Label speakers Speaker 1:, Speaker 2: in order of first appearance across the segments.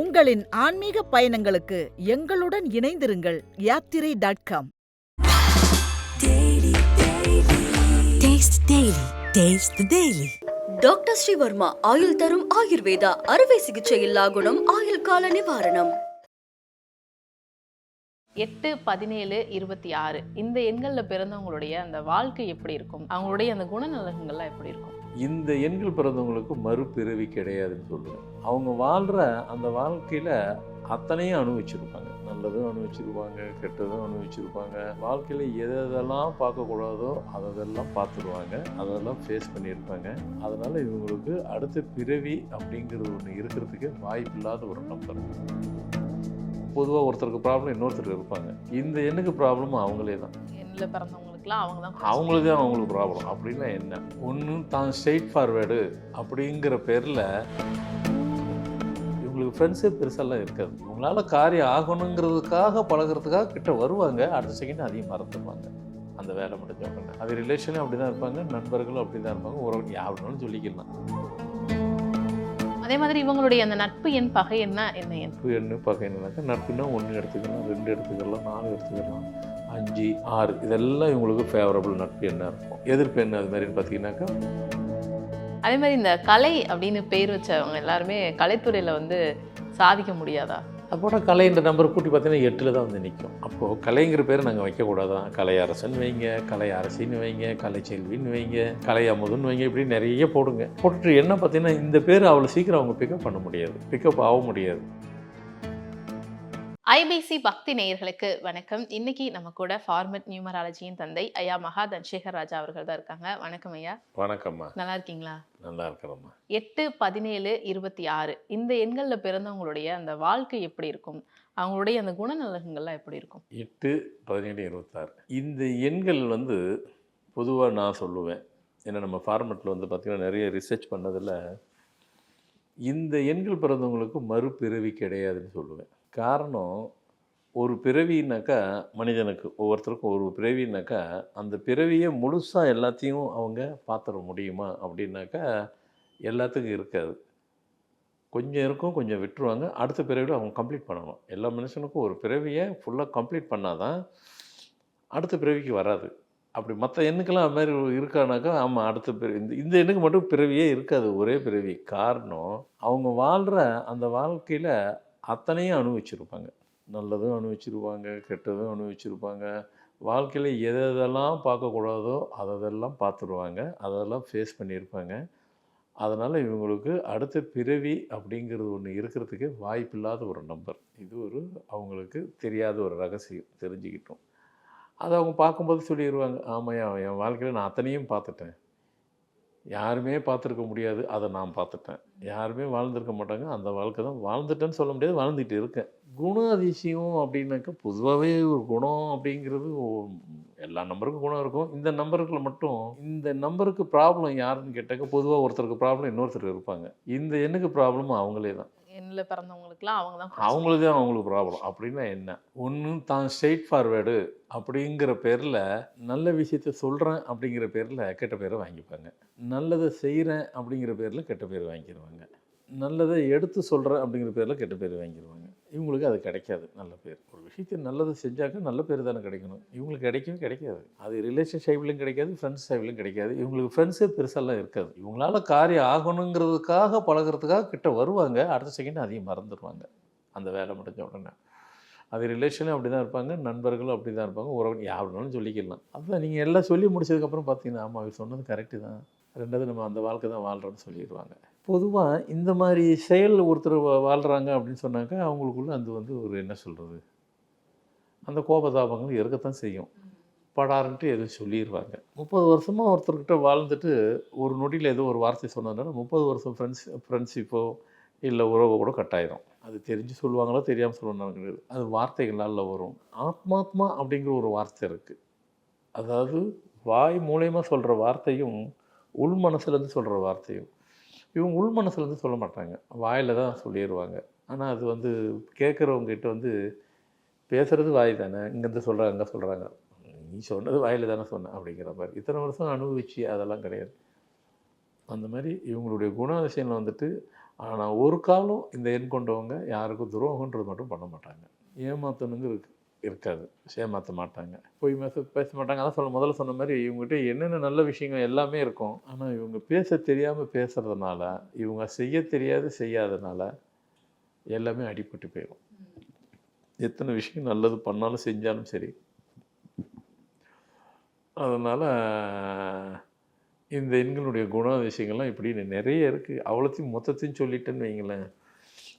Speaker 1: உங்களின் ஆன்மீக பயணங்களுக்கு எங்களுடன் இணைந்திருங்கள் Yathirai dot com
Speaker 2: Taste Daily. Taste the Daily.
Speaker 3: Doctor Sreevarma ஆயுள் தரும் ஆயுர்வேதா அறுவை சிகிச்சை இல்லா குணம் ஆயுள் கால நிவாரணம்
Speaker 4: எட்டு பதினேழு இருபத்தி ஆறு. இந்த எண்களில் பிறந்தவங்களுடைய அந்த வாழ்க்கை எப்படி இருக்கும்? அவங்களுடைய அந்த குணநலன்கள்லாம் எப்படி இருக்கும்?
Speaker 5: இந்த எண்கள் பிறந்தவங்களுக்கு மறுபிறவி கிடையாதுன்னு சொல்லுவேன். அவங்க வாழ்கிற அந்த வாழ்க்கையில் அத்தனையும் அனுபவிச்சிருப்பாங்க. நல்லதும் அனுபவிச்சிருப்பாங்க கெட்டதும் அனுபவிச்சிருப்பாங்க. வாழ்க்கையில் எதெல்லாம் பார்க்கக்கூடாதோ அதெல்லாம் பார்த்துருவாங்க. அதெல்லாம் ஃபேஸ் பண்ணியிருப்பாங்க. அதனால் இவங்களுக்கு அடுத்த பிறவி அப்படிங்கிறது ஒன்று இருக்கிறதுக்கு வாய்ப்பில்லாத ஒரு நம்பர் பொதுவாக ஒருத்தருக்கு ப்ராப்ளம் இன்னொருத்தருக்கு இருப்பாங்க. இந்த எண்ணுக்கு ப்ராப்ளமும் அவங்களே தான்.
Speaker 4: எண்ணில் பிறந்தவங்களுக்குலாம் அவங்க தான்
Speaker 5: அவங்களுக்கு தான் அவங்களுக்கு ப்ராப்ளம் அப்படின்னா என்ன? ஒன்று தான் ஸ்ட்ரெயிட் ஃபார்வேர்டு அப்படிங்கிற பேரில் இவங்களுக்கு ஃப்ரெண்ட்ஸே பெருசாலாம் இருக்காது. இவங்களால காரியம் ஆகணுங்கிறதுக்காக பழகுறதுக்காக கிட்ட வருவாங்க. அடுத்த செகண்ட் அதையும் மறந்துடுவாங்க. அந்த வேலை முடிஞ்ச உடனே அது ரிலேஷனும் அப்படி தான் இருப்பாங்க. நண்பர்களும் அப்படி தான் இருப்பாங்க உறவு யாருனாலும் சொல்லிக்கலாம்.
Speaker 4: அதே மாதிரி இவங்களுடைய அந்த நட்பு எண் பகை என்ன? என்ன எண்?
Speaker 5: நட்பு எண்ணு பகை என்னன்னாக்கா நட்புனா ஒன்று எடுத்துக்கலாம் ரெண்டு எடுத்துக்கலாம் நாலு எடுத்துக்கலாம். அஞ்சு ஆறு இதெல்லாம் இவங்களுக்கு ஃபேவரபிள் நட்பு எண்ணாக இருக்கும்? எதிர்ப்பு என்ன அது மாதிரின்னு பார்த்தீங்கன்னாக்கா
Speaker 4: அதே மாதிரி இந்த கலை அப்படின்னு பேர் வச்சவங்க எல்லாருமே கலைத்துறையில் வந்து சாதிக்க முடியாதா?
Speaker 5: அப்போட கலைன்ற நம்பர் கூட்டி பார்த்தீங்கன்னா எட்டில் தான் வந்து நிற்கும் அப்போது கலைங்கிற பேர் நாங்கள் வைக்கக்கூடாதான் கலை அரசன் வைங்க கலை அரசின்னு வைங்க கலை செல்வின்னு வைங்க கலை அமுதுன்னு வைங்க இப்படி நிறைய போடுங்க. போட்டுட்டு என்ன பார்த்தீங்கன்னா இந்த பேர் அவ்வளோ சீக்கிரம் அவங்க பிக்கப் பண்ண முடியாது. பிக்கப் ஆக முடியாது.
Speaker 4: ஐபிசி பக்தி நேயர்களுக்கு வணக்கம். இன்னைக்கு நம்ம கூட ஃபார்மட் நியூமராலஜியின் தந்தை ஐயா மகா தன்சேகர் ராஜா அவர்கள் தான் இருக்காங்க. வணக்கம் ஐயா.
Speaker 5: வணக்கம்மா.
Speaker 4: நல்லா இருக்கீங்களா?
Speaker 5: நல்லா இருக்கிறோம்மா.
Speaker 4: எட்டு பதினேழு இருபத்தி ஆறு. இந்த எண்களில் பிறந்தவங்களுடைய அந்த வாழ்க்கை எப்படி இருக்கும்? அவங்களுடைய அந்த குணநலன்கள்லாம் எப்படி இருக்கும்?
Speaker 5: எட்டு பதினேழு இருபத்தாறு இந்த எண்கள் வந்து பொதுவாக நான் சொல்லுவேன். ஏன்னா நம்ம ஃபார்மெட்டில் வந்து பார்த்திங்கன்னா நிறைய ரிசர்ச் பண்ணதில் இந்த எண்கள் பிறந்தவங்களுக்கு மறுபிறவி கிடையாதுன்னு சொல்லுவேன். காரணம் ஒரு பிறவினாக்கா மனிதனுக்கு ஒவ்வொருத்தருக்கும் ஒரு பிறவினாக்கா அந்த பிறவியை முழுசாக எல்லாத்தையும் அவங்க பார்த்துட முடியுமா அப்படின்னாக்கா எல்லாத்துக்கும் இருக்காது. கொஞ்சம் இருக்கும் கொஞ்சம் விட்டுருவாங்க. அடுத்த பிறவியில் அவங்க கம்ப்ளீட் பண்ணணும். எல்லா மனுஷனுக்கும் ஒரு பிறவியை ஃபுல்லாக கம்ப்ளீட் பண்ணாதான் அடுத்த பிறவிக்கு வராது. அப்படி மற்ற எண்ணுக்கெல்லாம் அது மாதிரி இருக்கானாக்கா ஆமாம் அடுத்த பிறவி இந்த இந்த எண்ணுக்கு மட்டும் பிறவியே இருக்காது ஒரே பிறவி. காரணம் அவங்க வாழ்கிற அந்த வாழ்க்கையில் அத்தனையும் அனுபவிச்சிருப்பாங்க. நல்லதும் அனுபவிச்சிருப்பாங்க கெட்டதும் அனுபவிச்சிருப்பாங்க. வாழ்க்கையில் எது எதெல்லாம் பார்க்கக்கூடாதோ அதெல்லாம் பார்த்துருவாங்க. அதெல்லாம் ஃபேஸ் பண்ணியிருப்பாங்க. அதனால் இவங்களுக்கு அடுத்த பிறவி அப்படிங்கிறது ஒன்று இருக்கிறதுக்கு வாய்ப்பில்லாத ஒரு நம்பர் இது ஒரு அவங்களுக்கு தெரியாத ஒரு ரகசியம். தெரிஞ்சுக்கிட்டோம். அதை அவங்க பார்க்கும்போது சொல்லிடுவாங்க ஆமாம் என் வாழ்க்கையில் நான் அத்தனையும் பார்த்துட்டேன். யாருமே பார்த்துருக்க முடியாது. அதை நான் பார்த்துட்டேன். யாருமே வாழ்ந்திருக்க மாட்டாங்க. அந்த வாழ்க்கை தான் வாழ்ந்துட்டேன்னு சொல்ல முடியாது. வாழ்ந்துட்டு இருக்கேன். குணாதிசயம் அப்படின்னாக்கா பொதுவாகவே ஒரு குணம் அப்படிங்கிறது எல்லா நம்பருக்கும் குணம் இருக்கும். இந்த நம்பருக்குள்ள மட்டும் இந்த நம்பருக்கு ப்ராப்ளம் யாருன்னு கேட்டாக்க பொதுவாக ஒருத்தருக்கு ப்ராப்ளம் இன்னொருத்தருக்கு இருப்பாங்க. இந்த எண்ணுக்கு ப்ராப்ளம் அவங்களே தான்.
Speaker 4: எண்ணில் பிறந்தவங்களுக்குலாம் அவங்க தான்
Speaker 5: அவங்களுக்கு தான் அவங்களுக்கு ப்ராப்ளம் அப்படின்னா என்ன? ஒன்று தான் ஸ்ட்ரெயிட் ஃபார்வேர்டு அப்படிங்கிற பேரில் நல்ல விஷயத்த சொல்கிறேன் அப்படிங்கிற பேரில் கெட்ட பேரை வாங்கிப்பாங்க. நல்லதை செய்கிறேன் அப்படிங்கிற பேரில் கெட்ட பேர் வாங்கிடுவாங்க நல்லதை எடுத்து சொல்கிறேன் அப்படிங்கிற பேரில் கெட்ட பேர் வாங்கிடுவாங்க இவங்களுக்கு அது கிடைக்காது நல்ல பேர். ஒரு விஷயத்தை நல்லது செஞ்சாக்க நல்ல பேர் தானே கிடைக்கணும். இவங்களுக்கு கிடைக்கும் கிடைக்காது. அது ரிலேஷன்ஷிப்லையும் கிடைக்காது ஃப்ரெண்ட்ஸ் ஷைப்லையும் கிடைக்காது. இவங்களுக்கு ஃப்ரெண்ட்ஸே பெருசாலாம் இருக்காது. இவங்களால காரியம் ஆகணுங்கிறதுக்காக பழகுறதுக்காக கிட்ட வருவாங்க. அடுத்த செகண்ட் அதையும் மறந்துடுவாங்க அந்த வேலை முடிஞ்ச உடனே. அது ரிலேஷனும் அப்படி தான் இருப்பாங்க. நண்பர்களும் அப்படி தான் இருப்பாங்க. உறவு யாருனாலும் சொல்லிக்கலாம். அதுதான் நீங்கள் எல்லாம் சொல்லி முடிச்சதுக்கப்புறம் பார்த்தீங்கன்னா ஆமாம் அவர் சொன்னது கரெக்டு தான். ரெண்டாவது நம்ம அந்த வாழ்க்கை தான் வாழ்கிறோம்னு சொல்லிடுவாங்க பொதுவாக இந்த மாதிரி செயல் ஒருத்தர் வா- வாழ்கிறாங்க அப்படின்னு சொன்னாக்கா அவங்களுக்குள்ள அது வந்து ஒரு என்ன சொல்கிறது அந்த கோபதாபங்கள் இருக்கத்தான் செய்யும். படாருன்ட்டு எதுவும் சொல்லிடுவாங்க முப்பது வருஷமாக ஒருத்தர்கிட்ட வாழ்ந்துட்டு ஒரு நொடியில் ஏதோ ஒரு வார்த்தை சொன்னதுனால முப்பது வருஷம் ஃப்ரெண்ட்ஸ் ஃப்ரெண்ட்ஷிப்போ இல்லை உறவோ கூட கட்டாயிரும் அது தெரிஞ்சு சொல்லுவாங்களோ தெரியாமல் சொல்லுவாங்க கிடையாது அது வார்த்தைகளால் வரும். ஆத்மாத்மா அப்படிங்கிற ஒரு வார்த்தை இருக்குது அதாவது வாய் மூலயமா சொல்கிற வார்த்தையும் உள் மனசுலேருந்து சொல்கிற வார்த்தையும். இவங்க உள் மனசுலேருந்து சொல்ல மாட்டாங்க. வாயில் தான் சொல்லிடுவாங்க ஆனால் அது வந்து கேட்குறவங்ககிட்ட வந்து பேசுகிறது வாய் தானே இங்கேருந்து சொல்கிறாங்க அங்கே சொல்கிறாங்க நீ சொன்னது வாயில் தானே சொன்ன அப்படிங்கிற மாதிரி. இத்தனை வருஷம் அனுபவிச்சு அதெல்லாம் கிடையாது. அந்த மாதிரி இவங்களுடைய குணாதிசயங்கள் வந்துட்டு ஆனால் ஒரு காலம் இந்த எண் கொண்டவங்க யாருக்கும் துரோகன்றது மட்டும் பண்ண மாட்டாங்க. ஏமாத்தணுங்க இருக்குது இருக்காது. ஏமாற்ற மாட்டாங்க. போய் பேச பேச மாட்டாங்க. அதான் சொல்ல முதல்ல சொன்ன மாதிரி இவங்ககிட்ட என்னென்ன நல்ல விஷயங்கள் எல்லாமே இருக்கும். ஆனால் இவங்க பேச தெரியாமல் பேசுகிறதுனால இவங்க செய்ய தெரியாது செய்யாதனால எல்லாமே அடிபட்டு போயிடும் எத்தனை விஷயம் நல்லது பண்ணாலும் செஞ்சாலும் சரி. அதனால் இந்த எண்களுடைய குணாதிசயங்கள்லாம் இப்படி நிறைய இருக்குது அவ்வளோத்தையும் மொத்தத்தையும் சொல்லிட்டேன்னு வைங்களேன்.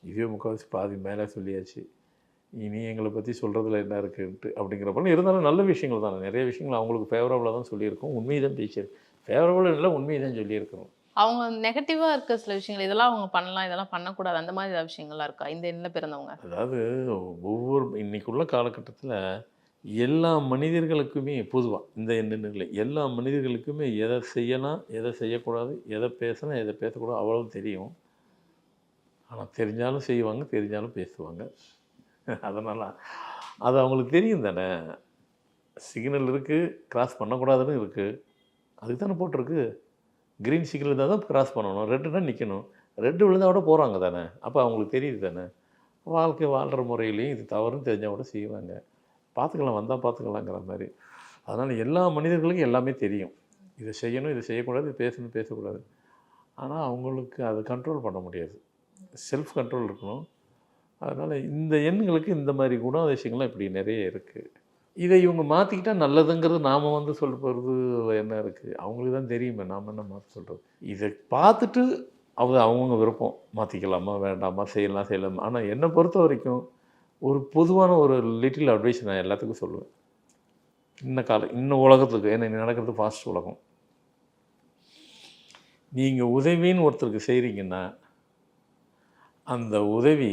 Speaker 5: இதே முக்கால்வாசி பாதி மேலே சொல்லியாச்சு. இனி எங்களை பற்றி சொல்கிறதுல என்ன இருக்குன்ட்டு அப்படிங்கிறப்ப இருந்தாலும் நல்ல விஷயங்கள் தானே. நிறைய விஷயங்கள் அவங்களுக்கு ஃபேவரபுளாக தான் சொல்லியிருக்கோம். உண்மையை தான் டீச்சர் ஃபேவரபுள் இல்லை உண்மையை தான் சொல்லியிருக்கிறோம்.
Speaker 4: அவங்க நெகட்டிவாக இருக்க சில விஷயங்கள் இதெல்லாம் அவங்க பண்ணலாம் இதெல்லாம் பண்ணக்கூடாது அந்த மாதிரி ஏதாவது விஷயங்கள்லாம் இருக்கா? இந்த எண்ணில் பிறந்தவங்க.
Speaker 5: அதாவது ஒவ்வொரு இன்னைக்குள்ள காலகட்டத்தில் எல்லா மனிதர்களுக்குமே பொதுவாக இந்த இல்லை எல்லா மனிதர்களுக்குமே எதை செய்யலாம் எதை செய்யக்கூடாது எதை பேசலாம் எதை பேசக்கூடாது அவ்வளவு தெரியும். ஆனால் தெரிஞ்சாலும் செய்வாங்க தெரிஞ்சாலும் பேசுவாங்க. அதனால் அது அவங்களுக்கு தெரியும் தானே. சிக்னல் இருக்குது கிராஸ் பண்ணக்கூடாதுன்னு இருக்குது அதுக்கு தானே போட்டிருக்கு. க்ரீன் சிக்னல் இருந்தால் தான் கிராஸ் பண்ணணும். ரெட்டுனா நிற்கணும் ரெட்டு விழுந்தால் கூட போகிறாங்க தானே. அப்போ அவங்களுக்கு தெரியுது தானே. வாழ்க்கை வாழ்கிற முறையிலையும் இது தவறுன்னு தெரிஞ்சால் கூட செய்வாங்க. பார்த்துக்கலாம் வந்தால் பார்த்துக்கலாங்கிற மாதிரி. அதனால் எல்லா மனிதர்களுக்கும் எல்லாமே தெரியும். இதை செய்யணும் இதை செய்யக்கூடாது இது பேசணும் பேசக்கூடாது. ஆனால் அவங்களுக்கு அதை கண்ட்ரோல் பண்ண முடியாது. செல்ஃப் கண்ட்ரோல் இருக்கணும். அதனால் இந்த எண்களுக்கு இந்த மாதிரி குணாதிசயங்கள்லாம் இப்படி நிறைய இருக்குது இதை இவங்க மாற்றிக்கிட்டால் நல்லதுங்கிறது நாம் வந்து சொல்ல போகிறது என்ன இருக்குது அவங்களுக்கு தான் தெரியுமே நாம் என்ன மாற்ற சொல்கிறது இதை பார்த்துட்டு அவங்க அவங்கவுங்க விருப்பம். மாற்றிக்கலாமா வேண்டாமா செய்யலாம் செய்யலாமா? ஆனால் என்னை பொறுத்த வரைக்கும் ஒரு பொதுவான ஒரு லிட்டில் அட்வைஸ் நான் எல்லாத்துக்கும் சொல்லுவேன். இன்ன காலம் இன்னும் உலகத்துக்கு ஏன்னா நடக்கிறது ஃபாஸ்ட் உலகம். நீங்கள் உதவின்னு ஒருத்தருக்கு செய்கிறீங்கன்னா அந்த உதவி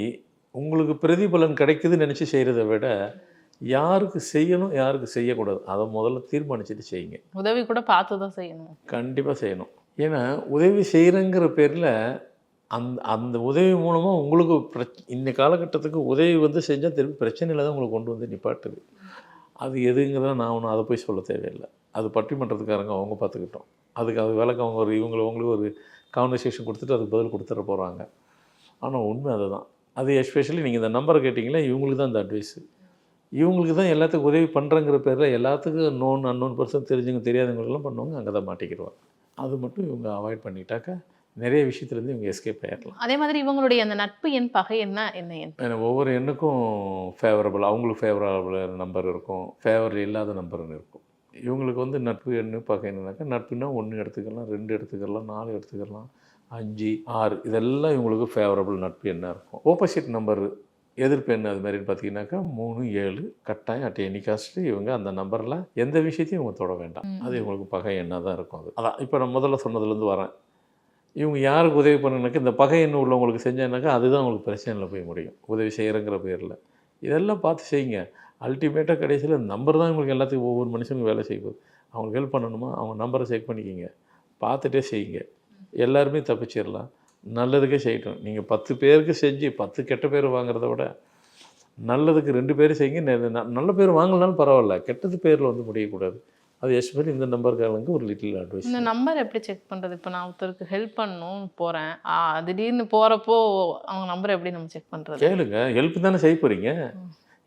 Speaker 5: உங்களுக்கு பிரதிபலன் கிடைக்குதுன்னு நினச்சி செய்கிறத விட யாருக்கு செய்யணும் யாருக்கு செய்யக்கூடாது? அதை முதல்ல தீர்மானிச்சுட்டு செய்யுங்க.
Speaker 4: உதவி கூட பார்த்து தான் செய்யணும்.
Speaker 5: கண்டிப்பாக செய்யணும். ஏன்னா உதவி செய்கிறேங்கிற பேரில் அந்த அந்த உதவி மூலமாக உங்களுக்கு பிரச் இந்த காலகட்டத்துக்கு உதவி வந்து செஞ்சால் திருப்பி பிரச்சனையில் தான் உங்களை கொண்டு வந்து நிப்பாட்டுது. அது எதுங்கிறத நான் ஒன்றும் அதை போய் சொல்ல தேவையில்லை. அது பட்டிமன்றத்துக்காரங்க அவங்க பார்த்துக்கிட்டோம். அதுக்கு அது விளக்கம் அவங்க ஒரு இவங்களை அவங்களுக்கு ஒரு கான்வர்சேஷன் கொடுத்துட்டு அதுக்கு பதில் கொடுத்துட போகிறாங்க ஆனால் உண்மை அதுதான். அது எஸ்பெஷலி நீங்கள் இந்த நம்பரை கேட்டிங்களா இவங்களுக்கு தான் இந்த அட்வைஸு இவங்களுக்கு தான் எல்லாத்துக்கும் உதவி பண்ணுறங்கிற பேரில் எல்லாத்துக்கும் நோன் அன்னோன் பர்சன் தெரிஞ்சவங்க தெரியாதவங்களுக்கெல்லாம் பண்ணுவாங்க அங்கே தான் மாட்டிக்கிடுவாங்க. அது மட்டும் இவங்க அவாய்ட் பண்ணிட்டாக்கா நிறைய விஷயத்துலேருந்து இவங்க எஸ்கேப் ஆயிடலாம்
Speaker 4: அதே மாதிரி இவங்களுடைய அந்த நட்பு எண் பகை என்ன என்ன எண்?
Speaker 5: ஒவ்வொரு எண்ணுக்கும் ஃபேவரபிள் அவங்களுக்கு ஃபேவரபிள் நம்பர் இருக்கும் ஃபேவர் இல்லாத நம்பர்னு இருக்கும். இவங்களுக்கு வந்து நட்பு எண்ணு பகை என்னன்னாக்கா நட்புனா ஒன்று எடுத்துக்கலாம் ரெண்டு எடுத்துக்கலாம் நாலு எடுத்துக்கலாம் அஞ்சு ஆறு இதெல்லாம் இவங்களுக்கு ஃபேவரபிள் நட்பு எண்ணாக இருக்கும்? ஆப்போசிட் நம்பர் எதிர்ப்பு என்ன அது மாதிரின்னு பார்த்தீங்கன்னாக்கா மூணு ஏழு கட்டாயம் அட் எனி காஸ்ட் இவங்க அந்த நம்பரில் எந்த விஷயத்தையும் இவங்க தொட வேண்டாம். அது இவங்களுக்கு பகை எண்ணாக தான் இருக்கும் அது. அதான் இப்போ நான் முதல்ல சொன்னதுலேருந்து வரேன். இவங்க யாருக்கு உதவி பண்ணுனாக்கா இந்த பகை எண்ணம் உள்ளவங்களுக்கு செஞ்சானாக்கா அதுதான் உங்களுக்கு பிரச்சனையில் போய் முடியும். உதவி செய்கிறங்கிற பேரில். இதெல்லாம் பார்த்து செய்யுங்க. அல்டிமேட்டாக கடைசியில் நம்பர் தான் உங்களுக்கு எல்லாத்துக்கும் ஒவ்வொரு மனுஷனுக்கும் வேலை செய்ய போகுது. அவங்களுக்கு ஹெல்ப் பண்ணணுமா? அவங்க நம்பரை செக் பண்ணிக்கிங்க. பார்த்துட்டே செய்யுங்க. எல்லாருமே தப்பிச்சிடலாம் நல்லதுக்கே செய்யட்டும். நீங்கள் பத்து பேருக்கு செஞ்சு பத்து கெட்ட பேர் வாங்குறத விட நல்லதுக்கு ரெண்டு பேரும் செய்யுங்க. நல்ல பேர் வாங்கலனாலும் பரவாயில்ல. கெட்டது பேரில் வந்து முடியக்கூடாது. அது எஸ்பெஷலி இந்த நம்பர்காரங்களுக்கு ஒரு லிட்டில் அட்வைஸ்
Speaker 4: இந்த நம்பர் எப்படி செக் பண்றது? இப்போ நான் ஒருத்தருக்கு ஹெல்ப் பண்ணணும் போறேன். ஆ, திடீர்னு போறப்போ அவங்க நம்பர் எப்படி நம்ம செக் பண்றது?
Speaker 5: கேளுங்க. ஹெல்ப் தானே செய்ய போகிறீங்க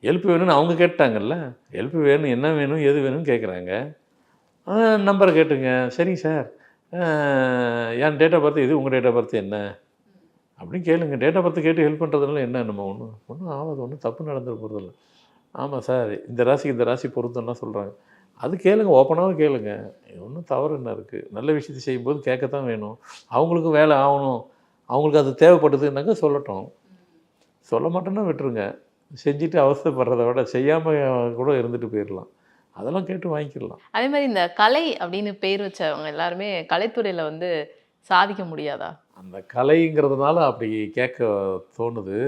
Speaker 5: ஹெல்ப் வேணும்னு அவங்க கேட்டாங்கல்ல. ஹெல்ப் வேணும் என்ன வேணும் எது வேணும்னு கேட்குறாங்க நம்பரை கேட்டுங்க. சரிங்க சார் என் டேட் ஆஃப் பர்த் இது உங்கள் டேட் ஆஃப் பர்த் என்ன? அப்படின்னு கேளுங்க. டேட் ஆஃப் பர்த் கேட்டு ஹெல்ப் பண்ணுறதுனால என்ன நம்ம ஒன்றும் ஒன்றும் ஆகாது ஒன்றும் தப்பு நடந்துட போகிறதில்ல ஆமாம் சார் இந்த ராசிக்கு இந்த ராசி பொருத்தம்னா சொல்கிறாங்க அது கேளுங்க ஓப்பனாகவும் கேளுங்க. ஒன்றும் தவறு என்ன இருக்குது நல்ல விஷயத்தை செய்யும்போது கேட்கத்தான் வேணும். அவங்களுக்கும் வேலை ஆகணும். அவங்களுக்கு அது தேவைப்படுதுன்னாக்கா சொல்லட்டும். சொல்ல மாட்டேன்னா விட்டுருங்க. செஞ்சுட்டு அவஸ்தைப்படுறத விட செய்யாமல் கூட இருந்துட்டு போயிடலாம். அதெல்லாம் கேட்டு வாங்கிக்கலாம்
Speaker 4: அதே மாதிரி இந்த கலை அப்படின்னு பேர் வச்சவங்க எல்லாருமே கலைத்துறையில வந்து சாதிக்க முடியாதா?
Speaker 5: அந்த கலைங்கிறதுனால அப்படி கேட்க தோணுது.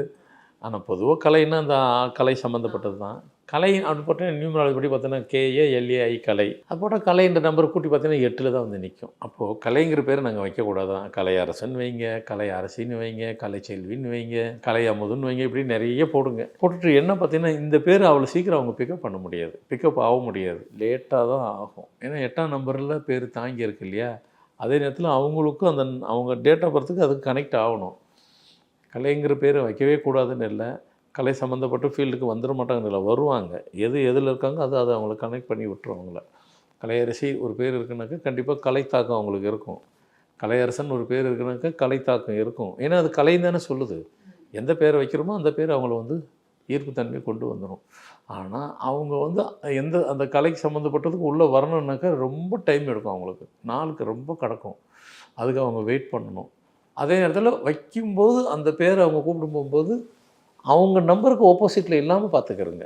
Speaker 5: ஆனால் பொதுவாக கலைன்னா அந்த கலை சம்மந்தப்பட்டது தான் கலை அப்படி போட்டால் நியூமராலஜி படி பார்த்தீங்கன்னா கேஏ எல்ஏஐ கலை. அது போட்டால் கலைன்ற நம்பர் கூட்டி பார்த்தீங்கன்னா எட்டில் தான் வந்து நிற்கும் அப்போது கலைங்கிற பேர் நாங்கள் வைக்கக்கூடாதான் கலை அரசன் வைங்க கலை அரசின்னு வைங்க கலை செல்வின்னு வைங்க கலை அமுதுன்னு வைங்க இப்படி நிறைய போடுங்க. போட்டுட்டு என்ன பார்த்தீங்கன்னா இந்த பேர் அவ்வளோ சீக்கிரம் அவங்க பிக்கப் பண்ண முடியாது. பிக்கப் ஆக முடியாது. லேட்டாக தான் ஆகும். ஏன்னா எட்டாம் நம்பரில் பேர் தாங்கி இருக்கு இல்லையா? அதே நேரத்தில் அவங்களுக்கும் அந்த அவங்க டேட் ஆஃப் பர்த்துக்கு அதுக்கு கனெக்ட் ஆகணும். கலைங்கிற பேர் வைக்கவே கூடாதுன்னு இல்லை. கலை சம்மந்தப்பட்ட ஃபீல்டுக்கு வந்துட மாட்டாங்க இல்லை வருவாங்க. எது எதில் இருக்காங்க அது அதை அவங்கள கனெக்ட் பண்ணி விட்டுரும் அவங்கள. கலையரசி ஒரு பேர் இருக்குனாக்கா கண்டிப்பாக கலை தாக்கம் அவங்களுக்கு இருக்கும். கலையரசன் ஒரு பேர் இருக்குனாக்கா கலை தாக்கம் இருக்கும். ஏன்னா அது கலை தானே சொல்லுது. எந்த பேரை வைக்கிறோமோ அந்த பேர் அவங்கள வந்து ஈர்ப்புத்தன்மை கொண்டு வந்துடும் ஆனால் அவங்க வந்து எந்த அந்த கலைக்கு சம்மந்தப்பட்டதுக்கு உள்ளே வரணுன்னாக்கா ரொம்ப டைம் எடுக்கும் அவங்களுக்கு. நாளுக்கு ரொம்ப கிடக்கும். அதுக்கு அவங்க வெயிட் பண்ணணும். அதே நேரத்தில் வைக்கும்போது அந்த பேரை அவங்க கூப்பிடும் போகும்போது அவங்க நம்பருக்கு ஆப்போசிட்டில் இல்லாமல் பார்த்துக்கிறங்க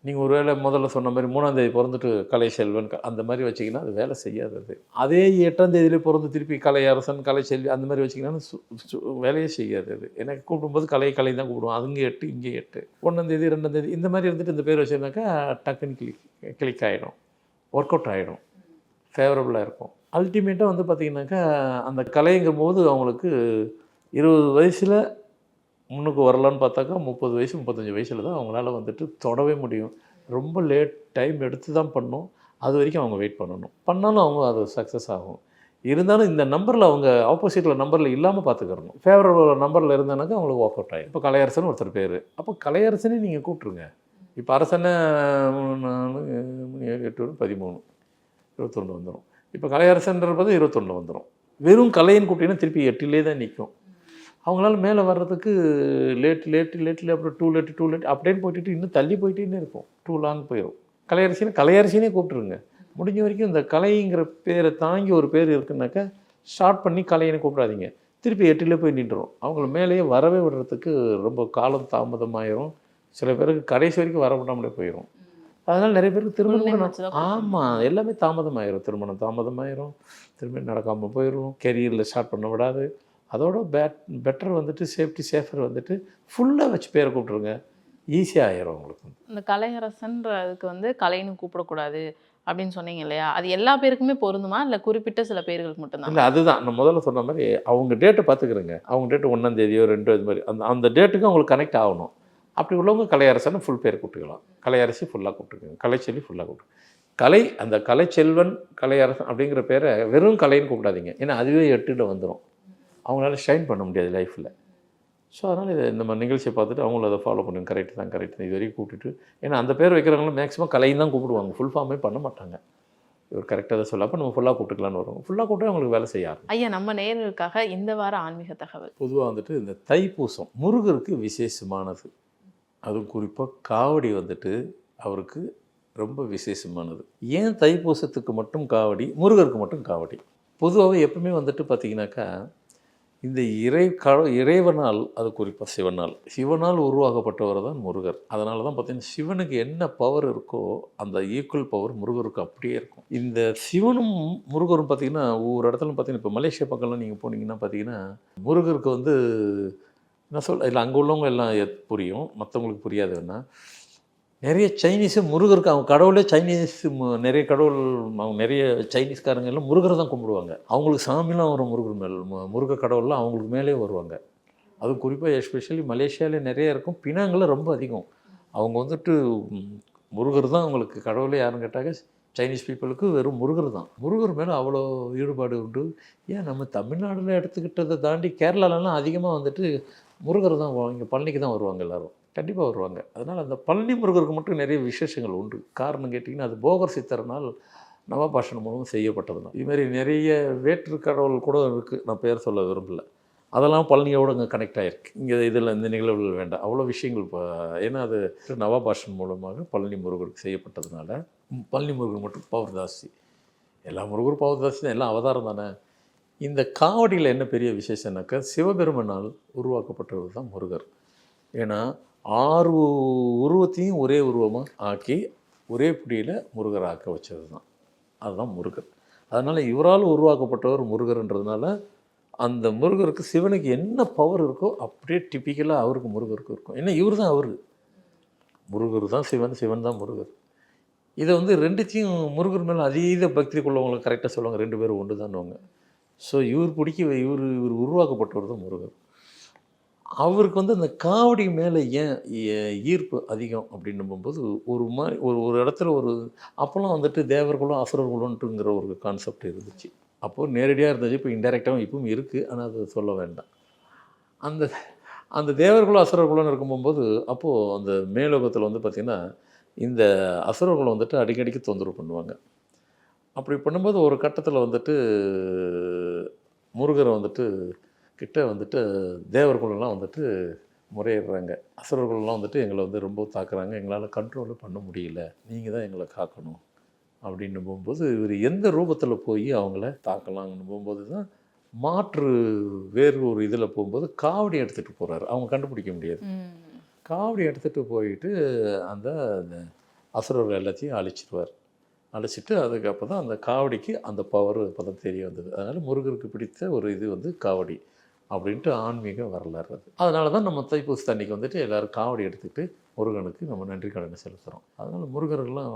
Speaker 5: நீங்கள் ஒருவேளை முதல்ல சொன்ன மாதிரி மூணாம் தேதி பிறந்துட்டு கலை செல்வன் அந்த மாதிரி வச்சிங்கன்னா அது வேலை செய்யாது அது. அதே எட்டாம் தேதியிலே பிறந்து திருப்பி கலை அரசன் கலை செல்வி அந்த மாதிரி வச்சிங்கன்னா சு- சு- வேலையே செய்யாது அது. எனக்கு கூப்பிடும்போது கலை கலை தான் கூப்பிடுவோம். அங்கே எட்டு இங்கே எட்டு. ஒன்றாம் தேதி ரெண்டாம் தேதி இந்த மாதிரி இருந்துட்டு இந்த பேர் வச்சிருந்தாக்கா டக்குன்னு கிளிக் கிளிக் ஆகிடும் ஒர்க் அவுட் ஆகிடும் ஃபேவரபுளாக இருக்கும். அல்டிமேட்டாக வந்து பார்த்திங்கனாக்கா அந்த கலைங்கும் போது அவங்களுக்கு இருபது வயசில் முன்னுக்கு வரலான்னு பார்த்தாக்கா முப்பது வயசு முப்பத்தஞ்சு வயசில் தான் அவங்களால வந்துட்டு தொடவே முடியும். ரொம்ப லேட் டைம் எடுத்து தான் பண்ணும் அது வரைக்கும் அவங்க வெயிட் பண்ணணும். பண்ணாலும் அவங்க அது சக்ஸஸ் ஆகும். இருந்தாலும் இந்த நம்பரில் அவங்க ஆப்போசிட்டில் நம்பரில் இல்லாமல் பார்த்துக்கிறணும். ஃபேவரபுள் நம்பரில் இருந்தானாக்கா அவங்களுக்கு ஒர்க் அவுட் ஆகும் இப்போ கலையரசன் ஒருத்தர் பேர். அப்போ கலையரசனே நீங்கள் கூப்பிட்ருங்க இப்போ அரசனை நாலு எட்டு பதிமூணு இருபத்தொன்று வந்துடும் இப்போ கலையரசன்றது இருபத்தொன்று வந்துடும் வெறும் கலைன்னு கூப்பிட்டீங்கன்னா திருப்பி எட்டிலே தான் நிற்கும். அவங்களால மேலே வர்றதுக்கு லேட் லேட் லேட்டில் அப்புறம் டூ லேட் டூ லேட் அப்படின்னு போயிட்டு இன்னும் தள்ளி போயிட்டே இருக்கும். டூ லாங் போயிடும் கலையரசின்னு கலையரசினே கூப்பிட்ருங்க முடிஞ்ச வரைக்கும் இந்த கலைங்கிற பேரை தாங்கி ஒரு பேர் இருக்குனாக்கா ஸ்டார்ட் பண்ணி கலைன்னு கூப்பிடாதீங்க. திருப்பி எட்டில் போய் நின்றுடும் அவங்கள மேலேயே வரவே விடுறதுக்கு ரொம்ப காலம் தாமதமாயிரும். சில பேருக்கு கடைசி வரைக்கும் வர விடாமலே போயிடும் அதனால் நிறைய பேருக்கு திருமணம் ஆமாம் எல்லாமே தாமதமாயிரும். திருமணம் தாமதமாயிரும். திருமணம் நடக்காமல் போயிடும் கெரியரில் ஸ்டார்ட் பண்ண விடாது. அதோட பேட் பெட்டர் வந்துட்டு சேஃப்டி சேஃபர் வந்துட்டு ஃபுல்லாக வச்சு பேரை கூப்பிட்ருங்க ஈஸியாக ஆயிரும் உங்களுக்கு.
Speaker 4: இந்த கலையரசன்றதுக்கு வந்து கலைன்னு கூப்பிடக்கூடாது அப்படின்னு சொன்னீங்க இல்லையா? அது எல்லா பேருக்குமே பொருந்துமா? இல்லை குறிப்பிட்ட சில பேர்களுக்கு மட்டும்தான்?
Speaker 5: இல்லை அதுதான். நான் முதல்ல சொன்ன மாதிரி அவங்க டேட்டை பார்த்துக்கிறேங்க. அவங்க டேட்டு ஒன்றாம் தேதியோ ரெண்டோ இது மாதிரி. அந்த அந்த டேட்டுக்கு அவங்களுக்கு கனெக்ட் ஆகணும். அப்படி உள்ளவங்க கலையரசனை ஃபுல் பேர் கூப்பிட்டுக்கலாம். கலையரசி ஃபுல்லாக கூப்பிட்டுக்கோங்க. கலைச்செல்வி ஃபுல்லாக கூப்பிட்டு கலை அந்த கலைச்செல்வன் கலையரசன் அப்படிங்கிற பேரை வெறும் கலைன்னு கூப்பிடாதீங்க. ஏன்னா அதுவே எட்டுல வந்துடும் அவங்களால ஷைன் பண்ண முடியாது லைஃப்பில் ஸோ அதனால் இதை நம்ம நிகழ்ச்சியை பார்த்துட்டு அவங்களும் அதை ஃபாலோ பண்ணுங்க. கரெக்ட் தான் கரெக்ட் தான். இது வரைக்கும் கூப்பிட்டுட்டு ஏன்னா அந்த பேர் வைக்கிறவங்களும் மேக்ஸிமம் கலைன்னு தான் கூப்பிடுவாங்க. ஃபுல் ஃபார்மே பண்ண மாட்டாங்க. இவர் கரெக்டாக தான் சொல்ல அப்போ நம்ம ஃபுல்லாக கூப்பிட்டுக்கலான்னு வருவோம். ஃபுல்லாக கூப்பிட்டு அவங்களுக்கு வேலை செய்ய.
Speaker 4: ஐயா நம்ம நேயர்களுக்காக இந்த வார ஆன்மீக தகவல்.
Speaker 5: பொதுவாக வந்துட்டு இந்த தைப்பூசம் முருகருக்கு விசேஷமானது. அதுவும் குறிப்பாக காவடி வந்துட்டு அவருக்கு ரொம்ப விசேஷமானது. ஏன் தைப்பூசத்துக்கு மட்டும் காவடி முருகருக்கு மட்டும் காவடி? பொதுவாகவே எப்பவுமே வந்துட்டு பார்த்தீங்கன்னாக்கா இந்த இறை க இறைவனால் அது குறிப்பாக சிவனால் சிவனால் உருவாக்கப்பட்டவர் தான் முருகர். அதனால தான் பார்த்தீங்கன்னா சிவனுக்கு என்ன பவர் இருக்கோ அந்த ஈக்குவல் பவர் முருகருக்கு அப்படியே இருக்கும். இந்த சிவனும் முருகரும் பார்த்தீங்கன்னா ஒவ்வொரு இடத்துல பார்த்தீங்கன்னா இப்போ மலேசியா பக்கம்லாம் நீங்கள் போனீங்கன்னா பார்த்தீங்கன்னா முருகருக்கு வந்து என்ன சொல் இல்லை அங்கே உள்ளவங்க எல்லாம் புரியும். மற்றவங்களுக்கு புரியாது என்ன நிறைய சைனீஸு முருகருக்கு அவங்க கடவுளே சைனீஸ் நிறைய கடவுள் அவங்க நிறைய சைனீஸ்காரங்க எல்லாம் முருகரை தான் கும்பிடுவாங்க. அவங்களுக்கு சாமிலாம் வரும் முருகர் மேல் முருக கடவுள்லாம் அவங்களுக்கு மேலே வருவாங்க. அதுவும் குறிப்பாக எஸ்பெஷலி மலேசியாவிலே நிறைய இருக்கும். பினாங்கில் ரொம்ப அதிகம். அவங்க வந்துட்டு முருகர் தான் அவங்களுக்கு கடவுளே யாருன்னு கேட்டாக்க சைனீஸ் பீப்புளுக்கு வெறும் முருகர் தான். முருகர் மேலே அவ்வளோ ஈடுபாடு உண்டு. ஏன் நம்ம தமிழ்நாடுல எடுத்துக்கிட்டதை தாண்டி கேரளாலலாம் அதிகமாக வந்துட்டு முருகர் தான் இங்கே பழனிக்கு தான் வருவாங்க எல்லாரும். கண்டிப்பாக வருவாங்க. அதனால் அந்த பழனி முருகருக்கு மட்டும் நிறைய விசேஷங்கள் உண்டு. காரணம் கேட்டிங்கன்னா அது போகர் சித்தரனால் நவபாஷன் மூலம் செய்யப்பட்டது தான் இதுமாரி நிறைய வேற்று கடவுள் கூட இருக்குது நான் பேர் சொல்ல விரும்பல. அதெல்லாம் பழனியோடு அங்கே கனெக்ட் ஆகிருக்கு இங்கே இதில் இந்த நிகழ்வுகள் வேண்டாம். அவ்வளோ விஷயங்கள் இப்போ ஏன்னா அது நவபாஷன் மூலமாக பழனி முருகருக்கு செய்யப்பட்டதுனால பழனி முருகர் மட்டும் பவர் ஜாஸ்தி எல்லா முருகரும் பவர் ஜாஸ்தி தான். எல்லாம் அவதாரம் தானே. இந்த காவடியில் என்ன பெரிய விசேஷம்னாக்கா சிவபெருமனால் உருவாக்கப்பட்டவர் தான் முருகர். ஏன்னா ஆறு உருவத்தையும் ஒரே உருவமாக ஆக்கி ஒரே பிடியில் முருகர் ஆக்க வச்சது தான் அதுதான் முருகர். அதனால் இவரால் உருவாக்கப்பட்டவர் முருகர்ன்றதுனால அந்த முருகருக்கு சிவனுக்கு என்ன பவர் இருக்கோ அப்படியே டிப்பிக்கலாக அவருக்கு முருகருக்கு இருக்கும். ஏன்னா இவர் தான் அவர். முருகர் தான் சிவன் சிவன் தான் முருகர். இதை வந்து ரெண்டுத்தையும் முருகர் மேலே அதீத பக்தி கொள்ளவங்களை கரெக்டாக சொல்லுவாங்க. ரெண்டு பேரும் ஒன்று தான்வாங்க ஸோ இவர் பிடிக்க இவர் இவர் உருவாக்கப்பட்டவர் தான் முருகர். அவருக்கு வந்து அந்த காவடி மேலே ஏன் ஈர்ப்பு அதிகம் அப்படின்னு போகும்போது ஒரு மாதிரி ஒரு ஒரு இடத்துல ஒரு அப்போல்லாம் வந்துட்டு தேவர்களும் அசுரர்களும்ட்டுங்கிற ஒரு கான்செப்ட் இருந்துச்சு. அப்போது நேரடியாக இருந்துச்சு இப்போ இன்டெரக்டாகவும் இப்பவும் இருக்குது ஆனால் அது சொல்ல வேண்டாம். அந்த அந்த தேவர்களும் அசுரர்களும் இருக்கும்போது அப்போது அந்த மேலோகத்தில் வந்து பார்த்திங்கன்னா இந்த அசுரர்கள் வந்துட்டு அடிக்கடிக்கு தொந்தரவு பண்ணுவாங்க. அப்படி பண்ணும்போது ஒரு கட்டத்தில் வந்துட்டு முருகரை வந்துட்டு கிட்ட வந்துட்டு தேவர்களெல்லாம் வந்துட்டு முறையிடுறாங்க. அசுரர்கள்லாம் வந்துட்டு எங்களை வந்து ரொம்ப தாக்குறாங்க. எங்களால் கண்ட்ரோலும் பண்ண முடியல. நீங்கள் தான் எங்களை காக்கணும். அப்படின்னு போகும்போது இவர் எந்த ரூபத்தில் போய் அவங்கள தாக்கலாம்னு போகும்போது தான் மாற்று வேறு ஒரு இதில் போகும்போது காவடி எடுத்துகிட்டு போகிறாரு அவங்க கண்டுபிடிக்க முடியாது. காவடி எடுத்துகிட்டு போயிட்டு அந்த அந்த அசுரர்கள் எல்லாத்தையும் அழிச்சிடுவார் அழிச்சிட்டு அதுக்கப்புறம் தான் அந்த காவடிக்கு அந்த பவர் இப்போ தான் தெரிய வந்தது. அதனால் முருகருக்கு பிடித்த ஒரு இது வந்து காவடி. அப்படின்ட்டு ஆன்மீக வரலாறு அது. அதனால தான் நம்ம தைப்பூச தண்ணிக்கு வந்துட்டு எல்லோரும் காவடி எடுத்துக்கிட்டு முருகனுக்கு நம்ம நன்றி கடனை செலுத்துகிறோம் அதனால் முருகர்கள்லாம்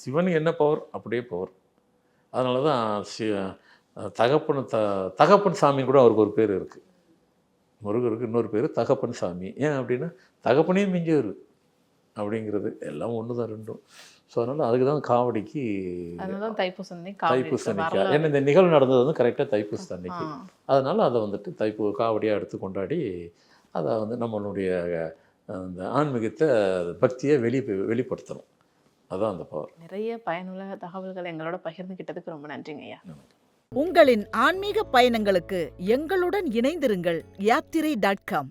Speaker 5: சிவன் என்ன பவர்? அப்படியே பவர். அதனால தான் சி தகப்பன் த தகப்பன் சாமின்னு கூட அவருக்கு ஒரு பேர் இருக்குது முருகருக்கு இன்னொரு பேர் தகப்பன் சாமி. ஏன் அப்படின்னா தகப்பனே மிஞ்சவர் அப்படிங்கிறது எல்லாம் ஒன்று தான் ரெண்டும். ஸோ அதனால் அதுக்கு தான் காவடிக்கு
Speaker 4: தைப்பூசம் அன்னைக்கு காவடி
Speaker 5: தைப்பூச
Speaker 4: எடுத்து
Speaker 5: அன்னைக்கு?
Speaker 4: வரலாறு.
Speaker 5: ஏன்னா இந்த நிகழ்வு நடந்தது வந்து கரெக்டாக தைப்பூச
Speaker 4: ஆ.
Speaker 5: அன்னைக்கு. அதனால் அதை வந்துட்டு தைப்பூ காவடியாக எடுத்து கொண்டாடி அதை வந்து நம்மளுடைய அந்த ஆன்மீகத்தை பக்தியை வெளி வெளிப்படுத்தணும். அதான் அந்த பவர்
Speaker 4: நிறைய பயனுள்ள தகவல்களை எங்களோட பகிர்ந்துகிட்டதுக்கு ரொம்ப நன்றிங்க ஐயா.
Speaker 1: உங்களின் ஆன்மீக பயணங்களுக்கு எங்களுடன் இணைந்திருங்கள் Yathirai dot com.